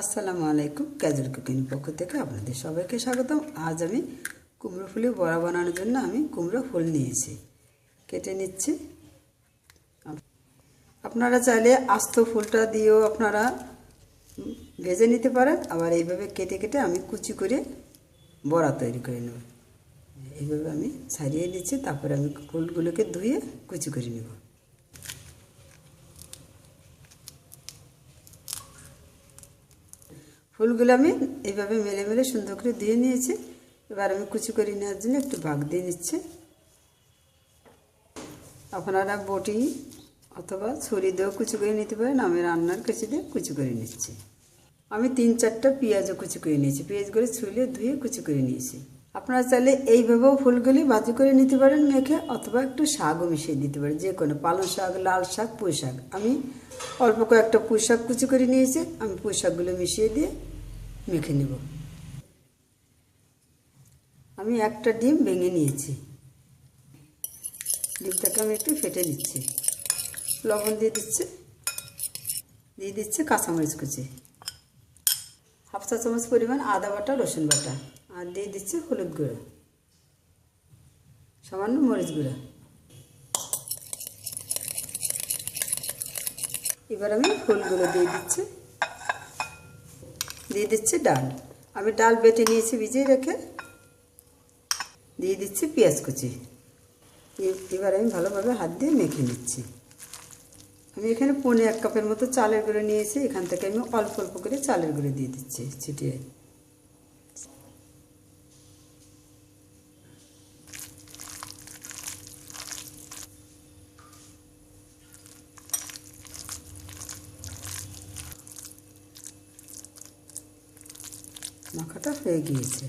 আসসালামু আলাইকুম casual cooking পক্ষ থেকে আপনাদের সবাইকে স্বাগতম। আজ আমি কুমড়ো ফুলের বড়া বানানোর জন্য আমি কুমড়ো ফুল নিয়েছি। কেটে নিচ্ছি। আপনারা চাইলে আস্ত ফুলটা দিয়েও আপনারা ভেজে নিতে পারেন। আবার এইভাবে কেটে কেটে আমি কুচি করে বড়া তৈরি করে নেব। এইভাবে আমি ছাড়িয়ে নিচ্ছি তারপরে আমি ফুলগুলোকে ধুয়ে কুচি করে নেব। ফুলগুলো আমি এইভাবে মেলে মেলে সুন্দর করে দিয়ে নিয়েছি। এবার আমি কুচি করে নেওয়ার জন্য একটু ভাগ দিয়ে নিচ্ছি। আপনারা বটি অথবা ছুরি দিয়েও কুচি করে নিতে পারেন। আমি রান্নার কুচি দিয়ে কুচি করে নিচ্ছি। আমি তিন চারটা পেঁয়াজও কুচি করে নিয়েছি। পেঁয়াজগুলো ছুলে ধুয়ে কুচি করে নিয়েছি। আপনারা চাইলে এইভাবেও ফুলগুলি বাজি করে নিতে পারেন মেখে, অথবা একটু শাকও মিশিয়ে দিতে পারেন। যে কোনো পালং শাক, লাল শাক, পুঁই শাক। আমি অল্প কয়েকটা পুঁই শাক কুচি করে নিয়েছি। আমি পুঁই শাকগুলো মিশিয়ে দিয়ে মেখে নেব। আমি একটা ডিম ভেঙে নিয়েছি। ডিমটাকে আমি একটু ফেটে নিচ্ছি। লবণ দিয়ে দিচ্ছি। দিয়ে দিচ্ছে কাঁচামরিচ কুচি। হাফ চা চামচ পরিমাণ আদা বাটা, রসুন বাটা। আর দিয়ে দিচ্ছে হলুদ গুঁড়ো। সামান্য মরিচ গুঁড়ো। এবার আমি ফুলগুলো দিয়ে দিচ্ছি। দিয়ে দিচ্ছি ডাল। আমি ডাল বেটে নিয়েছি, ভিজিয়ে রেখে দিয়ে দিচ্ছি পেঁয়াজ কুচি। এবার আমি ভালোভাবে হাত দিয়ে মেখে নিচ্ছি। আমি এখানে পনে এক কাপের মতো চালের গুঁড়ো নিয়েছি, এখান থেকে আমি অল্প অল্প করে চালের গুঁড়ো দিয়ে দিচ্ছি ছিটিয়ে। মাখাটা হয়ে গিয়েছে।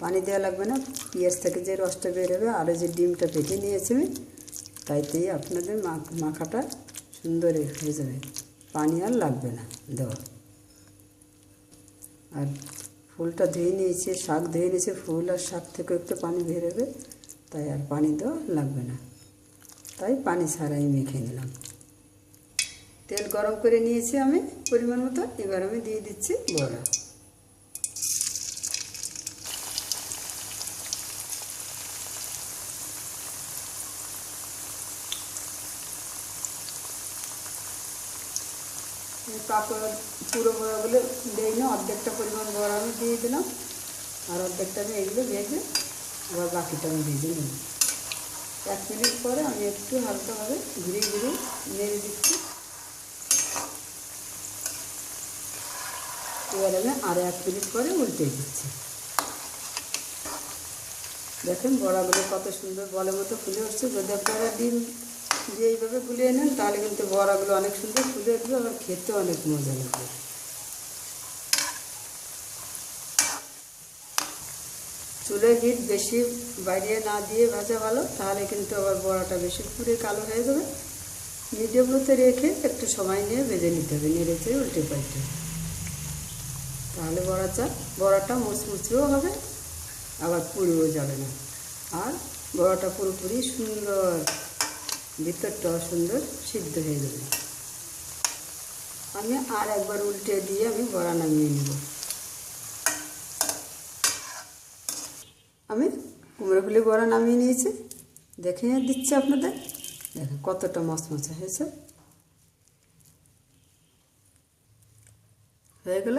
পানি দেওয়া লাগবে না, পেঁয়াজ থেকে যে রসটা বেরোবে আরও যে ডিমটা ফেটে নিয়েছি আমি, তাইতেই আপনাদের মাখাটা সুন্দর হয়ে যাবে। পানি আর লাগবে না দেওয়া। আর ফুলটা ধুয়ে নিয়েছি, শাক ধুয়ে নিয়েছি, ফুল আর শাক থেকে একটু পানি বেরোবে তাই আর পানি দেওয়া লাগবে না। তাই পানি ছাড়াই মেখে নিলাম। তেল গরম করে নিয়েছি আমি, পরিমাণ মতো। এবার আমি দিয়ে দিচ্ছি বড়া। পাপড়, পুরো বড়াগুলো দিই না, অর্ধেকটা পরিমাণ বড়া আমি দিয়ে দিলাম। আর অর্ধেকটা আমি এগুলো ভেজে আবার বাকিটা আমি ভেজে নিই এক মিনিট পরে আমি একটু হালকাভাবে ঘুরিয়ে ঘুরিয়ে নেড়ে দিচ্ছি। এবার আমি আর এক মিনিট পরে উল্টে দিচ্ছি। দেখেন বড়াগুলো কত সুন্দর বলের মতো ফুলে উঠছে। যদি আপনারা ডিম দিয়ে এইভাবে গুলিয়ে নেন, তাহলে কিন্তু বড়াগুলো অনেক সুন্দর ফুলে উঠবে, আবার খেতে অনেক মজা লাগবে। চুলে হিট বেশি বাড়িয়ে না দিয়ে ভাজা ভালো, তাহলে কিন্তু আবার বড়াটা বেশি পুড়ে কালো হয়ে যাবে। মিডিয়ামতে রেখে একটু সময় নিয়ে ভেজে নিতে হবে, নেড়ে চেড়ে উল্টে পাল্টে। তাহলে বড়া চা বড়াটা মুচমুচেও হবে, আবার পুড়েও যাবে না। আর বড়াটা পুরোপুরি সুন্দর, ভিতরটাও সুন্দর সিদ্ধ হয়ে যাবে। আমি আর একবার উল্টে দিয়ে আমি বড়া নামিয়ে নেব। আমি কুমড়ো ফুলে বড়া নামিয়ে নিয়েছি। দেখে দিচ্ছি আপনাদের। দেখেন কতটা মচমচে হয়েছে। হয়ে গেল?